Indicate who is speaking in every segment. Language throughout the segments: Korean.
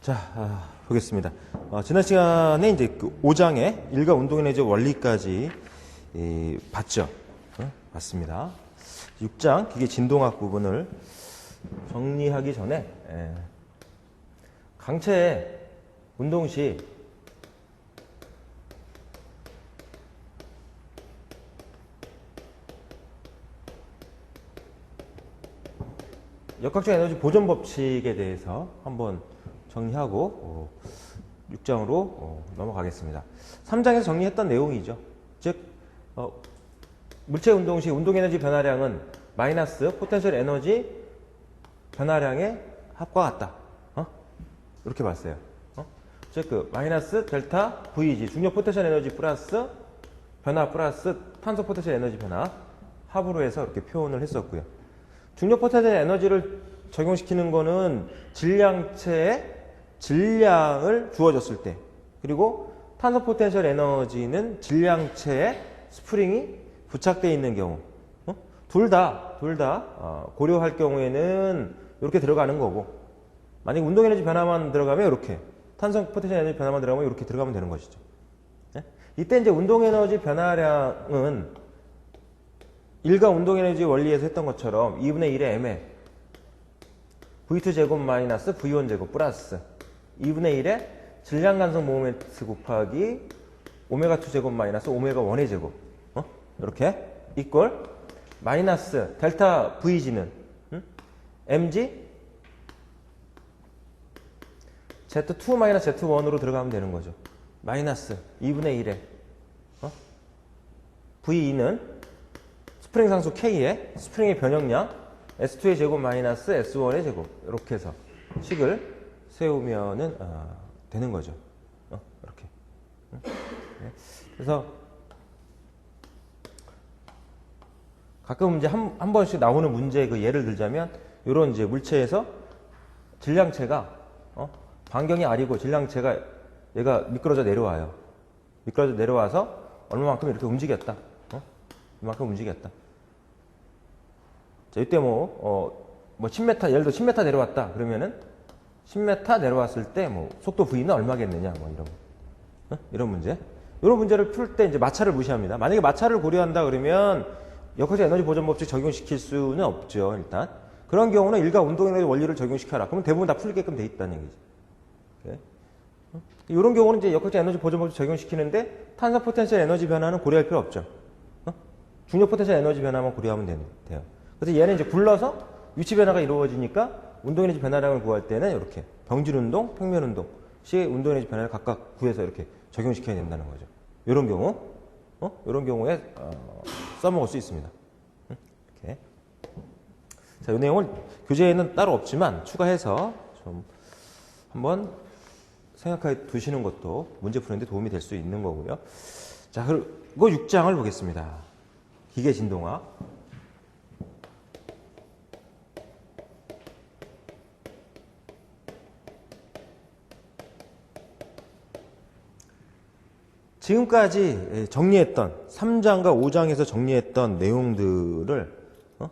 Speaker 1: 자, 아, 보겠습니다. 어, 지난 시간에 이제 그 5장의 일가 운동 에너지 원리까지 이, 봤죠. 어? 봤습니다. 6장 기계 진동학 부분을 정리하기 전에 예, 강체 운동 시 역학적 에너지 보존 법칙에 대해서 한번 정리하고 어, 6장으로 어, 넘어가겠습니다. 3장에서 정리했던 내용이죠. 즉 어, 물체 운동 시 운동 에너지 변화량은 마이너스 포텐셜 에너지 변화량의 합과 같다. 어? 이렇게 봤어요. 어? 즉그 마이너스 델타 VG 중력 포텐셜 에너지 플러스 변화 플러스 탄소 포텐셜 에너지 변화 합으로 해서 이렇게 표현을 했었고요. 중력 포텐셜 에너지를 적용시키는 거는 질량체의 질량을 주어졌을 때 그리고 탄소 포텐셜 에너지는 질량체에 스프링이 부착되어 있는 경우 어? 둘다 둘다 어, 고려할 경우에는 이렇게 들어가는 거고 만약 운동 에너지 변화만 들어가면 이렇게 탄소 포텐셜 에너지 변화만 들어가면 이렇게 들어가면 되는 것이죠. 예? 이때 이제 운동 에너지 변화량은 일가 운동 에너지 원리에서 했던 것처럼 2분의 1의 m에 V2 제곱 마이너스 V1 제곱 플러스 2분의 1의 질량 간성 모멘트 곱하기 오메가 2 제곱 마이너스 오메가 1의 제곱 어? 이렇게 이꼴 마이너스 델타 VG는 음? mg Z2 마이너스 Z1으로 들어가면 되는 거죠. 마이너스 2분의 1에 어? V2는 스프링 상수 K에 스프링의 변형량 S2의 제곱 마이너스 S1의 제곱 이렇게 해서 식을 세우면은 어, 되는 거죠. 어, 이렇게. 응? 네. 그래서 가끔 이제 한, 한 번씩 나오는 문제 그 예를 들자면 이런 이제 물체에서 질량체가 어? 반경이 아니고 질량체가 얘가 미끄러져 내려와요. 미끄러져 내려와서 얼마만큼 이렇게 움직였다. 어? 이만큼 움직였다. 자, 이때 뭐, 어, 뭐 10m, 예를 들어 10m 내려왔다. 그러면은 10m 내려왔을 때 뭐 속도 V는 얼마겠느냐. 뭐 이런, 어? 이런 문제. 이런 문제를 풀 때 이제 마찰을 무시합니다. 만약에 마찰을 고려한다 그러면 역학적 에너지 보존 법칙 적용시킬 수는 없죠. 일단. 그런 경우는 일가 운동 에너지 원리를 적용시켜라. 그러면 대부분 다 풀리게끔 돼 있다는 얘기죠. 오케이? 어? 이런 경우는 이제 역학적 에너지 보존 법칙 적용시키는데 탄소 포텐셜 에너지 변화는 고려할 필요 없죠. 어? 중력 포텐셜 에너지 변화만 고려하면 돼요. 그래서 얘는 이제 굴러서 위치 변화가 이루어지니까 운동 에너지 변화량을 구할 때는 이렇게 병질 운동, 평면 운동 시 운동 에너지 변화를 각각 구해서 이렇게 적용시켜야 된다는 거죠. 이런 경우, 어? 이런 경우에 어, 써먹을 수 있습니다. 응? 이렇게. 자, 이 내용을 교재에는 따로 없지만 추가해서 좀 한번 생각해 두시는 것도 문제 푸는데 도움이 될 수 있는 거고요. 자, 그리고 6장을 보겠습니다. 기계 진동학. 지금까지 정리했던 3장과 5장에서 정리했던 내용들을 어?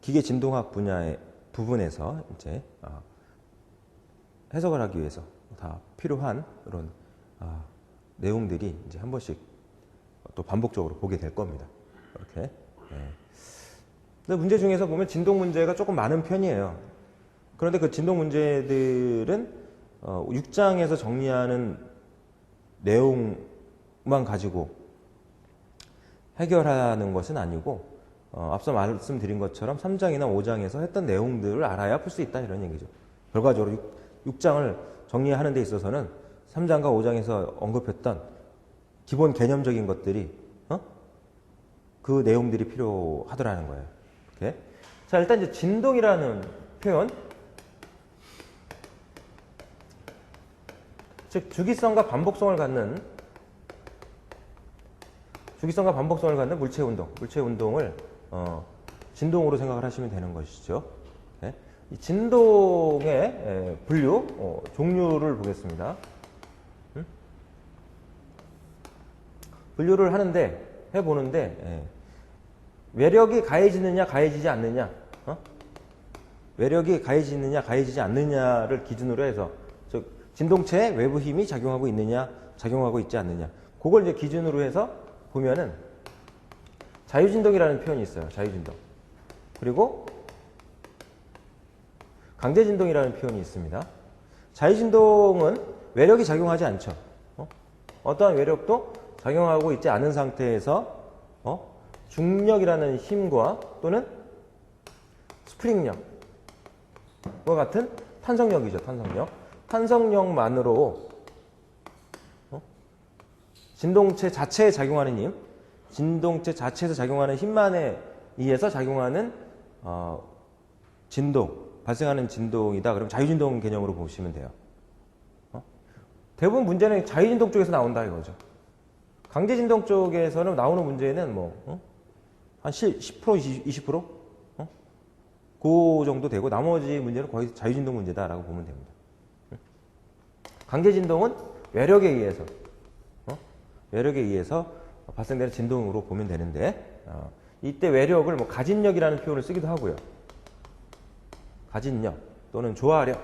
Speaker 1: 기계 진동학 분야의 부분에서 이제 어, 해석을 하기 위해서 다 필요한 그런 아, 내용들이 이제 한 번씩 또 반복적으로 보게 될 겁니다. 이렇게. 예. 근데 문제 중에서 보면 진동 문제가 조금 많은 편이에요. 그런데 그 진동 문제들은 어, 6장에서 정리하는 내용만 가지고 해결하는 것은 아니고 어, 앞서 말씀드린 것처럼 3장이나 5장에서 했던 내용들을 알아야 풀 수 있다 이런 얘기죠. 결과적으로 6, 장을 정리하는 데 있어서는 3장과 5장에서 언급했던 기본 개념적인 것들이 어? 그 내용들이 필요하더라는 거예요. 이렇게. 자 일단 이제 진동이라는 표현 즉 주기성과 반복성을 갖는 주기성과 반복성을 갖는 물체 운동, 물체 운동을 어, 진동으로 생각을 하시면 되는 것이죠. 네. 이 진동의 에, 분류 어, 종류를 보겠습니다. 음? 분류를 하는데 해 보는데 예. 외력이 가해지느냐 가해지지 않느냐, 어? 외력이 가해지느냐 가해지지 않느냐를 기준으로 해서 진동체에 외부 힘이 작용하고 있느냐, 작용하고 있지 않느냐. 그걸 이제 기준으로 해서 보면은 자유진동이라는 표현이 있어요. 자유진동. 그리고 강제진동이라는 표현이 있습니다. 자유진동은 외력이 작용하지 않죠. 어? 떠한 외력도 작용하고 있지 않은 상태에서 어? 중력이라는 힘과 또는 스프링력과 같은 탄성력이죠. 탄성력. 탄성력만으로 어? 진동체 자체에 작용하는 힘, 진동체 자체에서 작용하는 힘만에 의해서 작용하는 어, 진동, 발생하는 진동이다. 그럼 자유진동 개념으로 보시면 돼요. 어? 대부분 문제는 자유진동 쪽에서 나온다 이거죠. 강제진동 쪽에서는 나오는 문제는 뭐, 어? 한 10, 10% 20%? 어? 그 정도 되고 나머지 문제는 거의 자유진동 문제다라고 보면 됩니다. 강제진동은 외력에 의해서, 어? 외력에 의해서 발생되는 진동으로 보면 되는데, 어, 이때 외력을 뭐 가진력이라는 표현을 쓰기도 하고요. 가진력 또는 조화력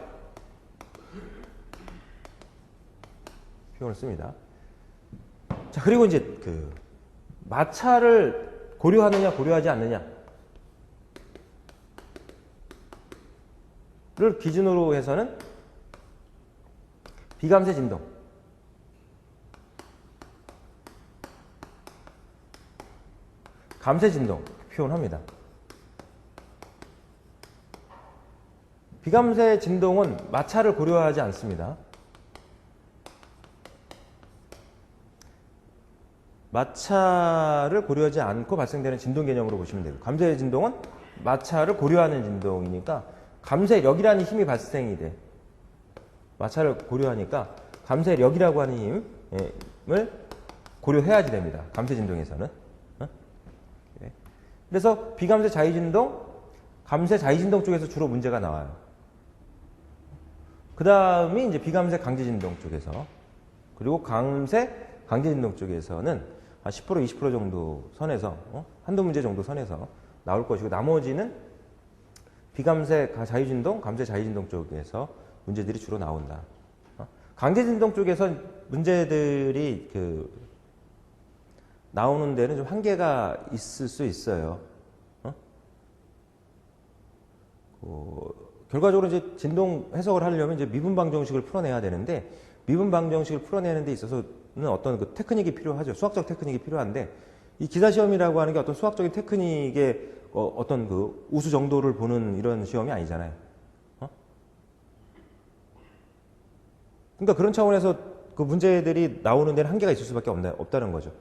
Speaker 1: 표현을 씁니다. 자 그리고 이제 그 마찰을 고려하느냐 고려하지 않느냐를 기준으로 해서는 비감세 진동 감세 진동 표현합니다. 비감세 진동은 마찰을 고려하지 않습니다. 마찰을 고려하지 않고 발생되는 진동 개념으로 보시면 되고 감세 진동은 마찰을 고려하는 진동이니까 감세력이라는 힘이 발생이 돼. 마찰을 고려하니까 감세력이라고 하는 힘을 고려해야지 됩니다. 감세 진동에서는. 어? 네. 그래서 비감세 자위진동, 감세 자위진동 쪽에서 주로 문제가 나와요. 그 다음이 이제 비감세 강제진동 쪽에서 그리고 감세 강제진동 쪽에서는 한 10% 20% 정도 선에서 어? 한두 문제 정도 선에서 나올 것이고 나머지는 비감세 자유진동, 감세 자유진동 쪽에서 문제들이 주로 나온다. 어? 강제진동 쪽에서 문제들이 그 나오는 데는 좀 한계가 있을 수 있어요. 어? 그 결과적으로 이제 진동 해석을 하려면 이제 미분 방정식을 풀어내야 되는데 미분 방정식을 풀어내는 데 있어서는 어떤 그 테크닉이 필요하죠. 수학적 테크닉이 필요한데 이 기사 시험이라고 하는 게 어떤 수학적인 테크닉의 어, 떤 그 우수 정도를 보는 이런 시험이 아니잖아요. 그러니까 그런 차원에서 그 문제들이 나오는 데는 한계가 있을 수밖에 없나, 없다는 거죠.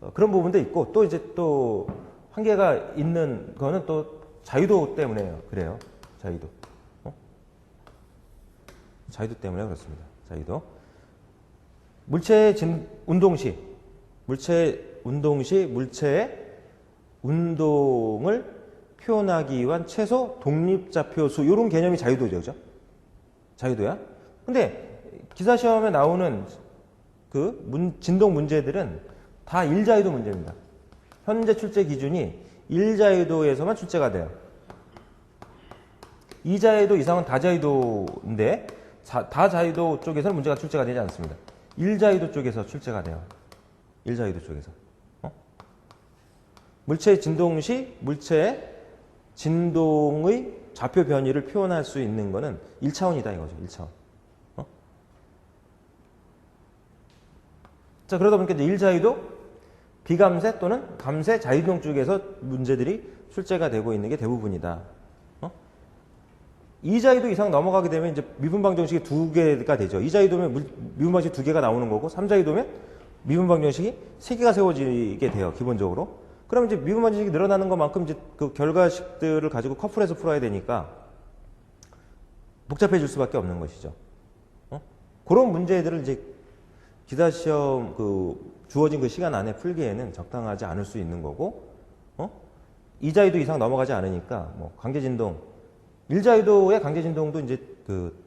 Speaker 1: 어, 그런 부분도 있고 또 이제 또 한계가 있는 거는 또 자유도 때문에요. 그래요. 자유도. 어? 자유도 때문에 그렇습니다. 자유도. 물체 진, 운동 시, 물체 운동 시 물체의 운동을 표현하기 위한 최소 독립자표 수, 이런 개념이 자유도죠. 그죠? 자유도야. 근데 기사 시험에 나오는 그 문, 진동 문제들은 다 일자유도 문제입니다. 현재 출제 기준이 일자유도에서만 출제가 돼요. 이자유도 이상은 다자유도인데 다자유도 쪽에서는 문제가 출제가 되지 않습니다. 일자유도 쪽에서 출제가 돼요. 일자유도 쪽에서. 어? 물체의 진동 시 물체의 진동의 좌표 변이를 표현할 수 있는 것은 1차원이다 이거죠. 1차원. 어? 자 그러다 보니까 이제 일자유도 비감세 또는 감세 자유동 쪽에서 문제들이 출제가 되고 있는 게 대부분이다. 어? 이자유도 이상 넘어가게 되면 이제 미분방 정식이 두 개가 되죠. 이자유도면 미분방 정식 두 개가 나오는 거고 삼자유도면 미분방 정식이 세 개가 세워지게 돼요. 기본적으로. 그럼 이제 미분방 정식이 늘어나는 것만큼 이제 그 결과식들을 가지고 커플해서 풀어야 되니까 복잡해질 수밖에 없는 것이죠. 어? 그런 문제들을 이제 기사 시험 그 주어진 그 시간 안에 풀기에는 적당하지 않을 수 있는 거고, 어? 이자유도 이상 넘어가지 않으니까, 뭐, 강제진동, 일자유도의 강제진동도 이제 그,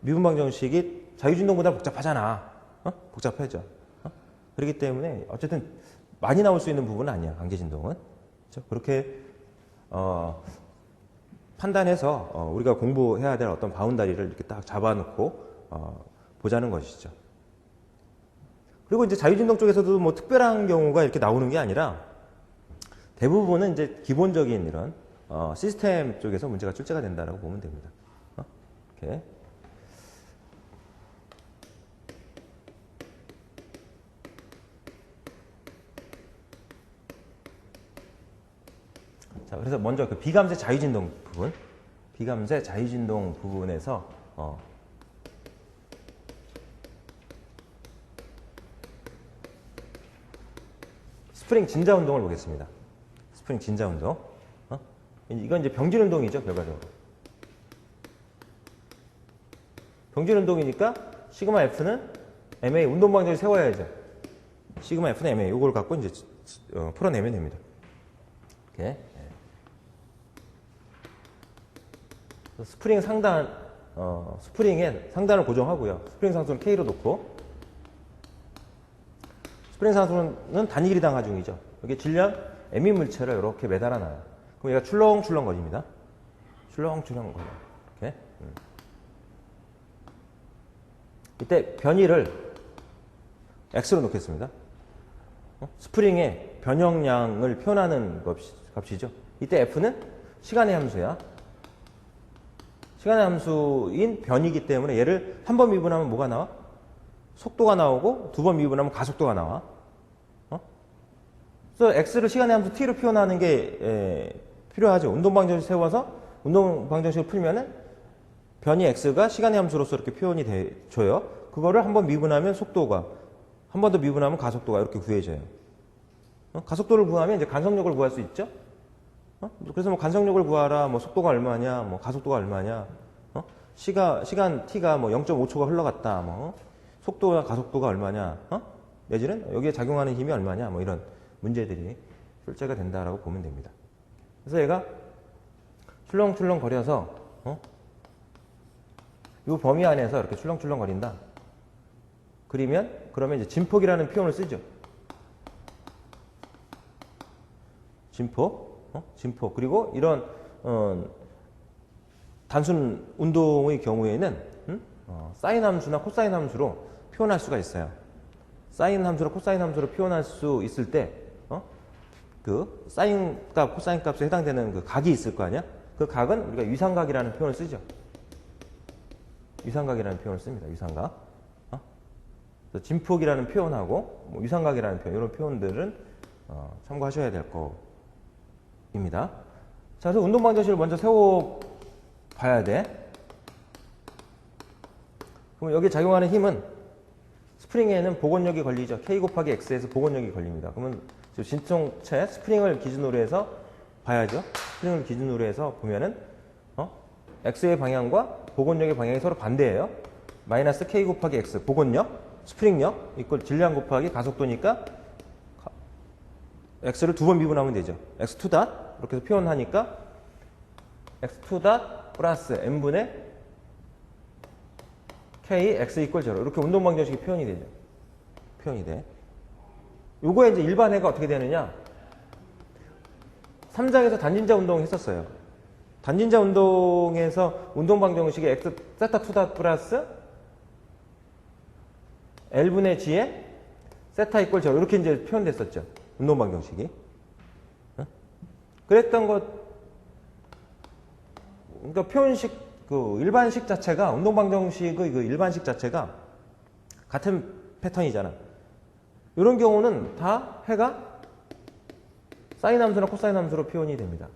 Speaker 1: 미분방 정식이 자유진동보다 복잡하잖아. 어? 복잡하죠. 어? 그렇기 때문에, 어쨌든, 많이 나올 수 있는 부분은 아니야, 강제진동은. 그렇죠? 그렇게, 어, 판단해서 어, 우리가 공부해야 될 어떤 바운다리를 이렇게 딱 잡아놓고 어, 보자는 것이죠. 그리고 이제 자유진동 쪽에서도 뭐 특별한 경우가 이렇게 나오는 게 아니라 대부분은 이제 기본적인 이런 어, 시스템 쪽에서 문제가 출제가 된다라고 보면 됩니다. 어? 이렇게. 자, 그래서 먼저 그 비감세 자유진동 부분, 비감세 자유진동 부분에서 어, 스프링 진자 운동을 보겠습니다. 스프링 진자 운동. 어? 이건 이제 병진 운동이죠, 결과적으로. 병진 운동이니까 시그마 F는 MA 운동 방정을 세워야죠. 시그마 F는 MA 이걸 갖고 이제 어, 풀어내면 됩니다. 이렇게. 예. 그래서 스프링 상단 어, 스프링에 상단을 고정하고요. 스프링 상수는 K로 놓고 스프링 상수는 단위 길이당 하중이죠. 여기 질량 ME 물체를 이렇게 매달아 놔요. 그럼 얘가 출렁출렁 거립니다. 출렁출렁 거려. 이렇게. 음. 이때 변이를 X로 놓겠습니다. 어? 스프링의 변형량을 표현하는 값이- 값이죠. 이때 F는 시간의 함수야. 시간의 함수인 변이기 때문에 얘를 한 번 미분하면 뭐가 나와? 속도가 나오고 두 번 미분하면 가속도가 나와. 어? 그래서 x를 시간의 함수 t로 표현하는 게 에, 필요하죠. 운동 방정식 세워서 운동 방정식을 풀면은 변이 x가 시간의 함수로서 이렇게 표현이 돼 줘요. 그거를 한 번 미분하면 속도가 한 번 더 미분하면 가속도가 이렇게 구해져요. 어? 가속도를 구하면 이제 간섭력을 구할 수 있죠. 어? 그래서 뭐 간섭력을 구하라, 뭐 속도가 얼마냐, 뭐 가속도가 얼마냐, 어? 시가, 시간 t가 뭐 0.5초가 흘러갔다, 뭐 속도와 가속도가 얼마냐, 어? 내지는 여기에 작용하는 힘이 얼마냐, 뭐 이런 문제들이 출제가 된다라고 보면 됩니다. 그래서 얘가 출렁출렁 거려서 어? 이 범위 안에서 이렇게 출렁출렁 거린다. 그리면 그러면 이제 진폭이라는 표현을 쓰죠. 진폭, 어? 진폭. 그리고 이런 어, 단순 운동의 경우에는 음? 어, 사인 함수나 코사인 함수로 표현할 수가 있어요. 사인 함수나 코사인 함수로 표현할 수 있을 때, 어? 그 사인 값, 코사인 값에 해당되는 그 각이 있을 거 아니야? 그 각은 우리가 위상각이라는 표현을 쓰죠. 위상각이라는 표현을 씁니다. 위상각. 어? 진폭이라는 표현하고 뭐 위상각이라는 표현 이런 표현들은 어, 참고하셔야 될 거 입니다. 자, 그래서 운동 방정식을 먼저 세워 봐야 돼. 그럼 여기 작용하는 힘은 스프링에는 복원력이 걸리죠. K 곱하기 X에서 복원력이 걸립니다. 그러면 저 진통체 스프링을 기준으로 해서 봐야죠. 스프링을 기준으로 해서 보면은 어? X의 방향과 복원력의 방향이 서로 반대예요. 마이너스 K 곱하기 X 복원력, 스프링력 이꼴 질량 곱하기 가속도니까 가- X를 두 번 미분하면 되죠. X2 닷 이렇게 해서 표현하니까 X2 닷 플러스 N분의 K, X 이퀄 제로 이렇게 운동 방정식이 표현이 되죠. 표현이 돼. 요거에 이제 일반해가 어떻게 되느냐? 3장에서 단진자 운동 했었어요. 단진자 운동에서 운동 방정식이 X 세타 2닷 플러스 L분의 G에 세타 이퀄 제로 이렇게 이제 표현됐었죠. 운동 방정식이. 어? 그랬던 것 그러니까 표현식 그 일반식 자체가 운동 방정식의 그 일반식 자체가 같은 패턴이잖아. 이런 경우는 다 해가 사인 함수나 코사인 함수로 표현이 됩니다.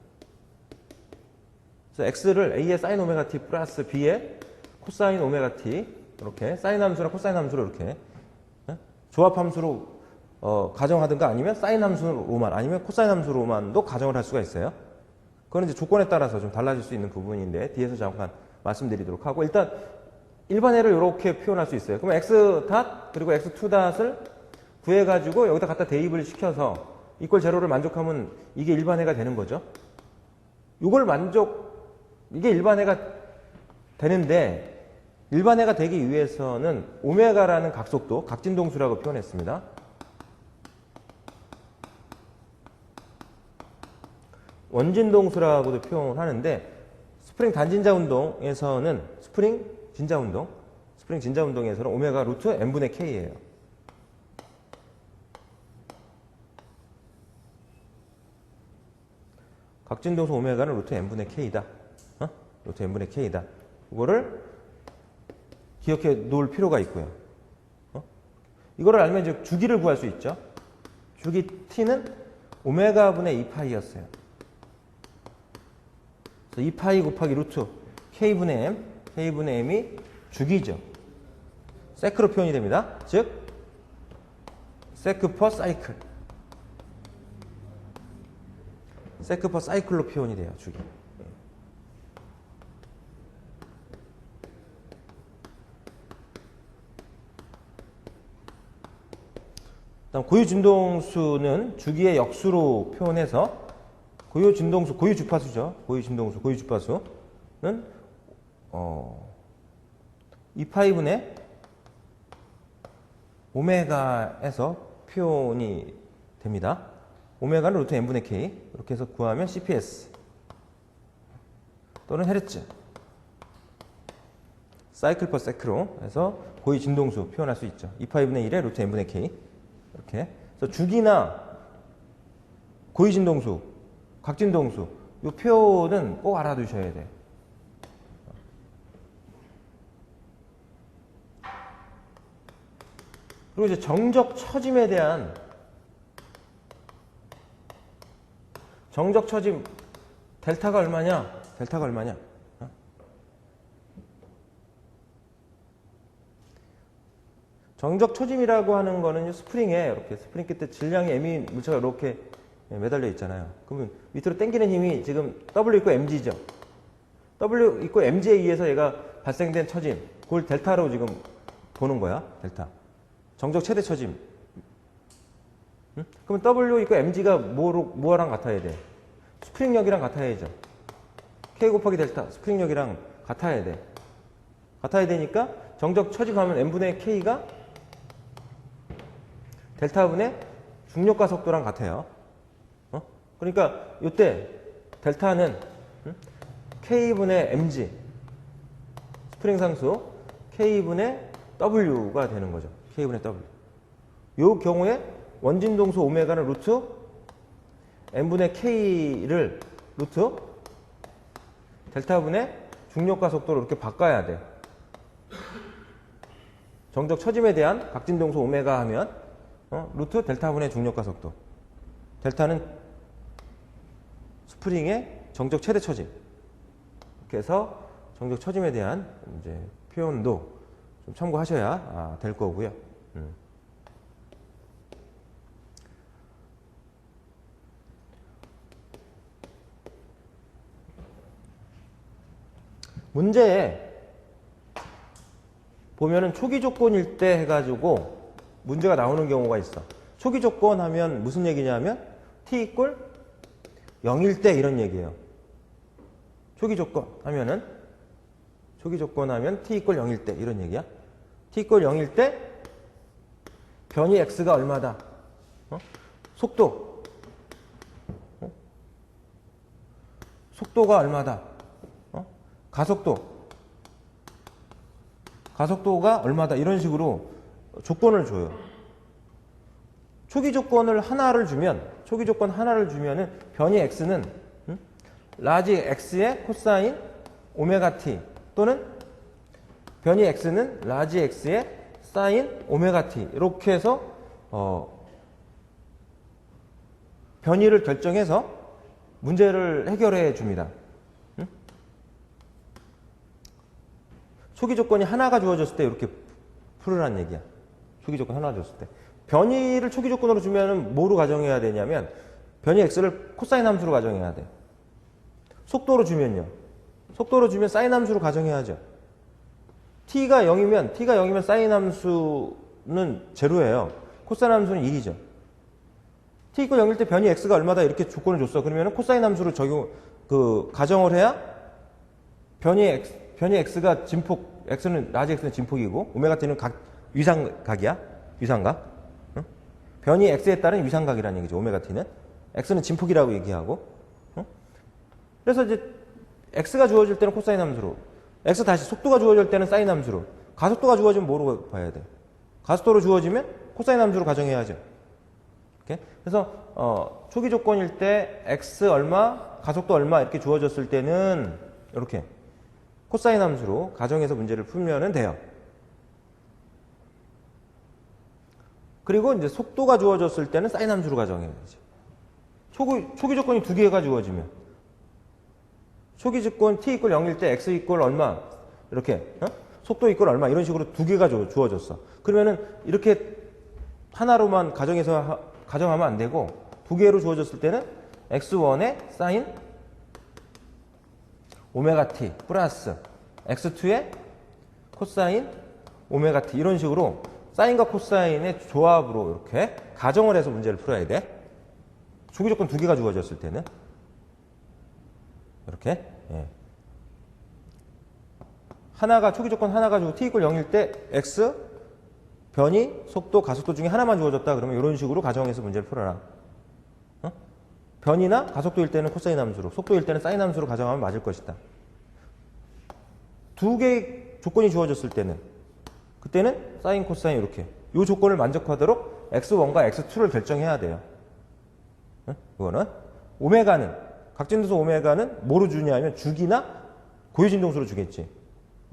Speaker 1: 그래서 x를 a의 사인 오메가 t 플러스 b의 코사인 오메가 t 이렇게 사인 함수나 코사인 함수로 이렇게 예? 조합 함수로 어, 가정하든가 아니면 사인 함수로만 아니면 코사인 함수로만도 가정을 할 수가 있어요. 그건 이제 조건에 따라서 좀 달라질 수 있는 부분인데 뒤에서 잠깐 말씀드리도록 하고 일단 일반해를 이렇게 표현할 수 있어요. 그럼 x 닷 그리고 x2 닷을 구해가지고 여기다 갖다 대입을 시켜서 이꼴 제로를 만족하면 이게 일반해가 되는 거죠. 이걸 만족 이게 일반해가 되는데 일반해가 되기 위해서는 오메가라는 각속도 각진동수라고 표현했습니다. 원진동수라고도 표현하는데 스프링 단진자 운동에서는 스프링 진자 운동, 스프링 진자 운동에서는 오메가 루트 n분의 k예요. 각진동수 오메가는 루트 n분의 k다. 어? 루트 n분의 k다. 이거를 기억해 놓을 필요가 있고요. 어? 이거를 알면 이제 주기를 구할 수 있죠. 주기 t는 오메가분의 2파이였어요. 그래서 2파이 곱하기 루트 k분의 m, k분의 m이 주기죠. 세크로 표현이 됩니다. 즉 세크 퍼 사이클. 세크 퍼 사이클로 표현이 돼요. 주기. 다음 고유 진동수는 주기의 역수로 표현해서 고유 진동수, 고유 주파수죠. 고유 진동수, 고유 주파수는 어 2파이분의 오메가에서 표현이 됩니다. 오메가는 루트 n분의 k 이렇게 해서 구하면 CPS 또는 헤르츠 사이클 퍼 세크로 해서 고유 진동수 표현할 수 있죠. 2파이분의 1에 루트 n분의 k 이렇게 그래서 주기나 고유 진동수, 각진동수 이 표는 꼭 알아두셔야 돼요. 그리고 이제 정적 처짐에 대한 정적 처짐 델타가 얼마냐? 델타가 얼마냐? 어? 정적 처짐이라고 하는 거는 스프링에 이렇게 스프링 끝에 질량이 M이 물체가 이렇게 매달려 있잖아요. 그러면 밑으로 당기는 힘이 지금 W 있고 mg죠. W 있고 mg에 의해서 얘가 발생된 처짐, 그걸 델타로 지금 보는 거야. 델타. 정적 최대 처짐. 응? 그러면 W 있고 mg가 뭐로, 뭐랑 같아야 돼? 스프링력이랑 같아야죠. K 곱하기 델타, 스프링력이랑 같아야 돼. 같아야 되니까 정적 처짐하면 n분의 k가 델타분의 중력과 속도랑 같아요. 어? 그러니까 이때 델타는 응? k분의 mg 스프링 상수 k분의 w가 되는 거죠. k분의 w. 요 경우에 원진 동수 오메가는 루트 n분의 k를 루트 델타분의 중력과 속도로 이렇게 바꿔야 돼. 정적 처짐에 대한 각진 동수 오메가 하면 어? 루트 델타분의 중력과 속도. 델타는 스프링의 정적 최대 처짐. 해서 정적 처짐에 대한 이제 표현도 좀 참고하셔야 아, 될 거고요. 음. 문제에 보면은 초기 조건일 때 해가지고 문제가 나오는 경우가 있어. 초기 조건 하면 무슨 얘기냐면 t 이꼴 0일 때 이런 얘기예요. 초기 조건 하면은 초기 조건 하면 t 이꼴 0일 때 이런 얘기야. t 이꼴 0일 때 변이 x가 얼마다? 어? 속도. 어? 속도가 얼마다? 어? 가속도. 가속도가 얼마다? 이런 식으로 조건을 줘요. 초기 조건을 하나를 주면, 초기 조건 하나를 주면은 변이 x는 음? 라지 x의 코사인 오메가 t 또는 변이 x는 라지 x의 사인 오메가 t 이렇게 해서 어, 변이를 결정해서 문제를 해결해 줍니다. 음? 초기 조건이 하나가 주어졌을 때 이렇게 풀으라는 얘기야. 초기 조건 하나 줬을 때. 변이를 초기 조건으로 주면은 뭐로 가정해야 되냐면 변이 x를 코사인 함수로 가정해야 돼. 속도로 주면요. 속도로 주면 사인 함수로 가정해야죠. t가 0이면 t가 0이면 사인 함수는 제로예요. 코사인 함수는 1이죠. t 이고 0일 때 변이 x가 얼마다 이렇게 조건을 줬어. 그러면 코사인 함수를 적용 그 가정을 해야 변이 x 변이 x가 진폭 x는 라지 x는 진폭이고 오메가 t는 각 위상각이야. 위상각. 응? 변이 x에 따른 위상각이라는 얘기죠. 오메가 t는 x는 진폭이라고 얘기하고. 응? 그래서 이제 x가 주어질 때는 코사인 함수로, x 다시 속도가 주어질 때는 사인 함수로, 가속도가 주어지면 뭐로 봐야 돼? 가속도로 주어지면 코사인 함수로 가정해야죠. 이렇게? 그래서 어, 초기 조건일 때 x 얼마, 가속도 얼마 이렇게 주어졌을 때는 이렇게 코사인 함수로 가정해서 문제를 풀면 돼요. 그리고 이제 속도가 주어졌을 때는 사인 함수로 가정해야지. 초기, 초기 조건이 두 개가 주어지면 초기 조건 t 이퀄 0일 때 x 이퀄 얼마 이렇게 어? 속도 이퀄 얼마 이런 식으로 두 개가 주- 주어졌어. 그러면은 이렇게 하나로만 가정해서 하- 가정하면 안 되고 두 개로 주어졌을 때는 x1의 사인 오메가 t 플러스 x2의 코사인 오메가 t 이런 식으로 사인과 코사인의 조합으로 이렇게 가정을 해서 문제를 풀어야 돼. 초기 조건 두 개가 주어졌을 때는 이렇게 예. 하나가 초기 조건 하나 가지고 t 이퀄 0일 때 x 변이 속도 가속도 중에 하나만 주어졌다 그러면 이런 식으로 가정해서 문제를 풀어라. 어? 변이나 가속도일 때는 코사인 함수로 속도일 때는 사인 함수로 가정하면 맞을 것이다. 두 개의 조건이 주어졌을 때는 그때는 사인 코사인 이렇게 이 조건을 만족하도록 x1과 x2를 결정해야 돼요. 응? 이거는 오메가는 각진도수 오메가는 뭐로 주냐면 주기나 고유진동수로 주겠지.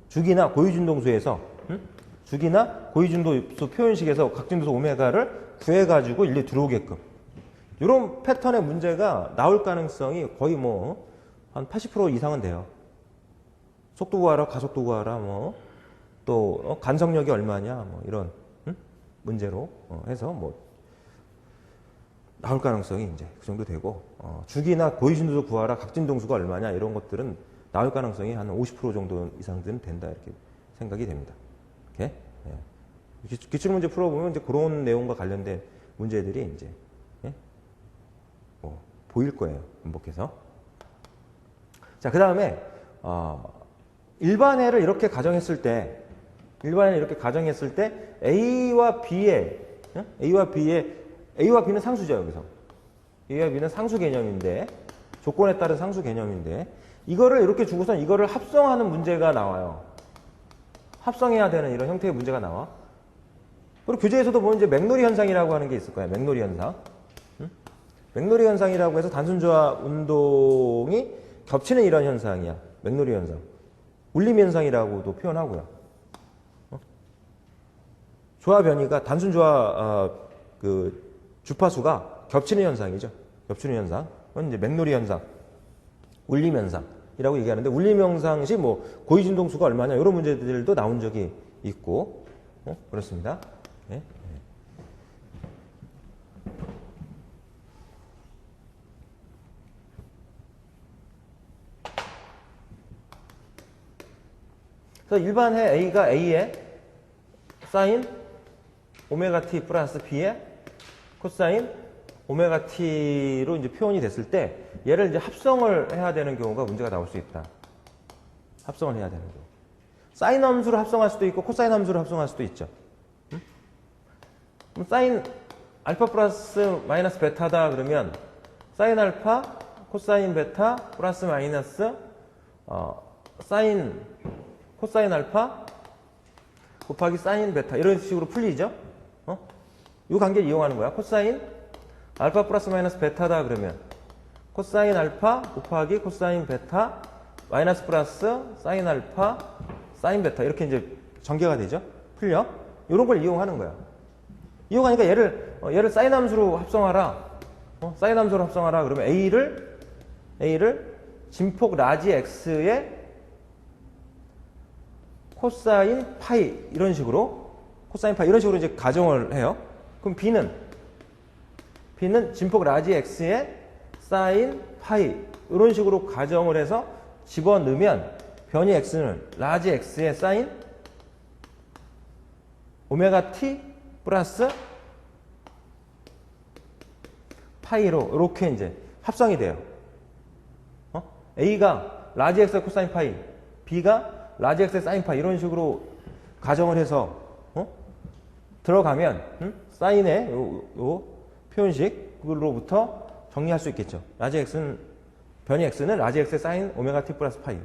Speaker 1: 주기나 고유진동수에서 응? 주기나 고유진동수 표현식에서 각진도수 오메가를 구해가지고 일리 들어오게끔 이런 패턴의 문제가 나올 가능성이 거의 뭐 한 80% 이상은 돼요. 속도 구하라, 가속도 구하라, 뭐, 또, 어, 간섭력이 얼마냐, 뭐, 이런, 응? 문제로 어, 해서 뭐, 나올 가능성이 이제 그 정도 되고, 어, 주기나 고위진도수 구하라, 각진동수가 얼마냐, 이런 것들은 나올 가능성이 한 50% 정도 이상은 된다, 이렇게 생각이 됩니다. 이렇게. 예. 기- 기출문제 풀어보면 이제 그런 내용과 관련된 문제들이 이제, 예? 뭐, 보일 거예요. 반복해서. 자, 그 다음에, 어, 일반해를 이렇게 가정했을 때, 일반해를 이렇게 가정했을 때, A와 B의, 응? A와 B의, A와 B는 상수죠, 여기서. A와 B는 상수 개념인데, 조건에 따른 상수 개념인데, 이거를 이렇게 주고선 이거를 합성하는 문제가 나와요. 합성해야 되는 이런 형태의 문제가 나와. 그리고 교재에서도 보면 이제 맥노리 현상이라고 하는 게 있을 거예요. 맥노리 현상. 응? 맥노리 현상이라고 해서 단순조화 운동이 겹치는 이런 현상이야. 맥노리 현상. 울림 현상이라고도 표현하고요. 어? 조화 변이가 단순 조화 어, 그 주파수가 겹치는 현상이죠. 겹치는 현상. 그건 이제 맥노리 현상, 울림 현상이라고 얘기하는데 울림 현상 시 뭐 고위 진동수가 얼마냐 이런 문제들도 나온 적이 있고 어? 그렇습니다. 예. 그래서 일반해 A가 A의 사인 오메가 T 플러스 B의 코사인 오메가 T로 이제 표현이 됐을 때 얘를 이제 합성을 해야 되는 경우가 문제가 나올 수 있다. 합성을 해야 되는 경우. 사인 함수를 합성할 수도 있고 코사인 함수를 합성할 수도 있죠. 응? 그럼 사인 알파 플러스 마이너스 베타다 그러면 사인 알파 코사인 베타 플러스 마이너스 어, 사인 코사인 알파 곱하기 사인 베타 이런 식으로 풀리죠. 어? 이 관계를 이용하는 거야. 코사인 알파 플러스 마이너스 베타다 그러면 코사인 알파 곱하기 코사인 베타 마이너스 플러스 사인 알파 사인 베타 이렇게 이제 전개가 되죠. 풀려. 이런 걸 이용하는 거야. 이용하니까 얘를 어, 얘를 사인 함수로 합성하라. 어? 사인 함수로 합성하라. 그러면 a를 a를 진폭 라지 x의 코사인 파이 이런 식으로 코사인 파이 이런 식으로 이제 가정을 해요. 그럼 b는 b는 진폭 라지 x의 사인 파이 이런 식으로 가정을 해서 집어넣으면 변이 x는 라지 x의 사인 오메가 t 플러스 파이로 이렇게 이제 합성이 돼요. 어? a가 라지 x의 코사인 파이, b가 라지 x의 사인 파이 이런 식으로 가정을 해서 어? 들어가면 음? 사인의 요, 요 표현식 그걸로부터 정리할 수 있겠죠. 라지 x는 변이 x는 라지 x 사인 오메가 t 플러스 파이.